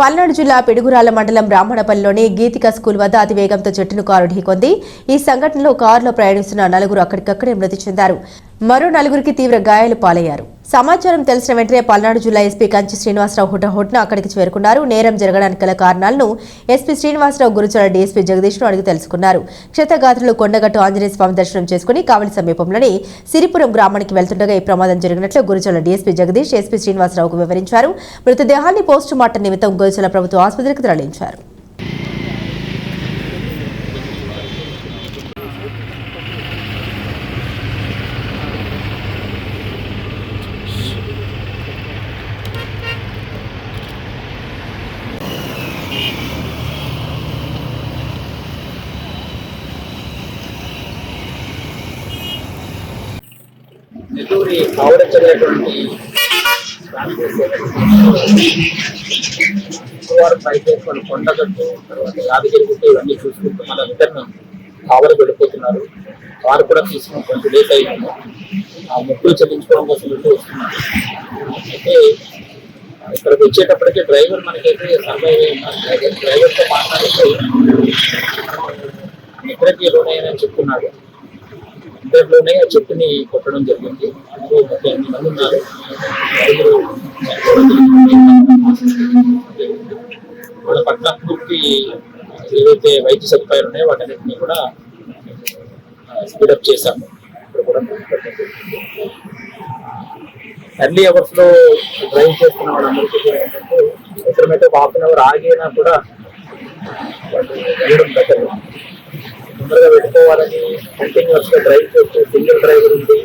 పల్నాడు జిల్లా పిడుగురాల మండలం బ్రాహ్మణపల్లిలోని గీతిక స్కూల్ వద్ద అతివేగంతో చెట్టును కారు ఢీకొంది ఈ సంఘటనలో కారులో ప్రయాణిస్తున్న నలుగురు అక్కడికక్కడే మృతి చెందారు. మరో నలుగురికి తీవ్ర గాయాలు పాలయ్యారు. సమాచారం తెలిసిన వెంటనే పల్నాడు జిల్లా ఎస్పీ కంచి శ్రీనివాసరావు హుటహుట్న అక్కడికి చేరుకున్నారు. నేరం జరగడానికి గల కారణాలను ఎస్పీ శ్రీనివాసరావు గురుచల డీఎస్పీ జగదీష్ను అడిగి తెలుసుకున్నారు. క్షతగాత్రులు కొండగట్టు ఆంజనేయ స్వామి దర్శనం చేసుకుని కావలి సమీపంలోని సిరిపురం గ్రామానికి వెళ్తుండగా ఈ ప్రమాదం జరిగినట్లు గురుచల డీఎస్పీ జగదీష్ ఎస్పీ శ్రీనివాసరావుకు వివరించారు. మృతదేహాన్ని పోస్టు మార్టం నిమిత్తం గురుచల ప్రభుత్వ ఆసుపత్రికి తరలించారు. నెల్లూరి ఆవరించలేటువంటి వారు పైకేసుకొని కొండగట్టు తర్వాత యాదగిరిగుట్ట ఇవన్నీ చూసుకుంటూ మన ఇద్దరిని కావలి వెళ్ళిపోతున్నారు. వారు కూడా తీసుకుని కొంచెం లేట్ అయ్యాము ఆ ముగ్గులు చెల్లించుకోవడం కోసం వెళ్ళి వస్తున్నారు అయితే ఇక్కడికి వచ్చేటప్పటికి డ్రైవర్ మనకైతే సర్వైవ్ అయ్యి డ్రైవర్తో మాట్లాడితే నిద్రకి లోనైనా చెప్తున్నాడు. ఇంటర్లోనే ఆ చెట్టుని కొట్టడం జరిగింది. అందులో ముప్పై ఎనిమిది మంది ఉన్నారు. ఐదుగురు వాళ్ళ పట్ల పూర్తి ఏవైతే వైద్య సదుపాయాలు ఉన్నాయో వాటన్నిటిని కూడా స్పీడప్ చేశాము. ఇప్పుడు కూడా ఎర్లీ అవర్స్లో డ్రైవ్ చేస్తున్న వాళ్ళందరికీ కూడా ఏంటంటే అవసరమైతే ఒక హాఫ్ అన్ అవర్ ఆగినా కూడా వాళ్ళు వెళ్ళడం బెటర్ తొందరగా పెట్టుకోవాలని కంటిన్యూస్గా డ్రైవ్ చేస్తూ సింగిల్ డ్రైవర్ ఉంది.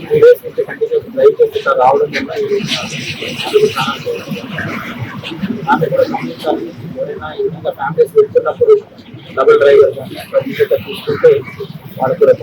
త్రీ డేస్ నుంచి కంటిన్యూస్ డ్రైవ్ చేస్తూ రావడం వల్ల ఆమె కూడా గమనించాలి ఎవరైనా ఈ ఫ్యామిలీస్ వెళ్తున్నప్పుడు డబుల్ డ్రైవర్ కానీ అట్లా చూసుకుంటే వాళ్ళకు కూడా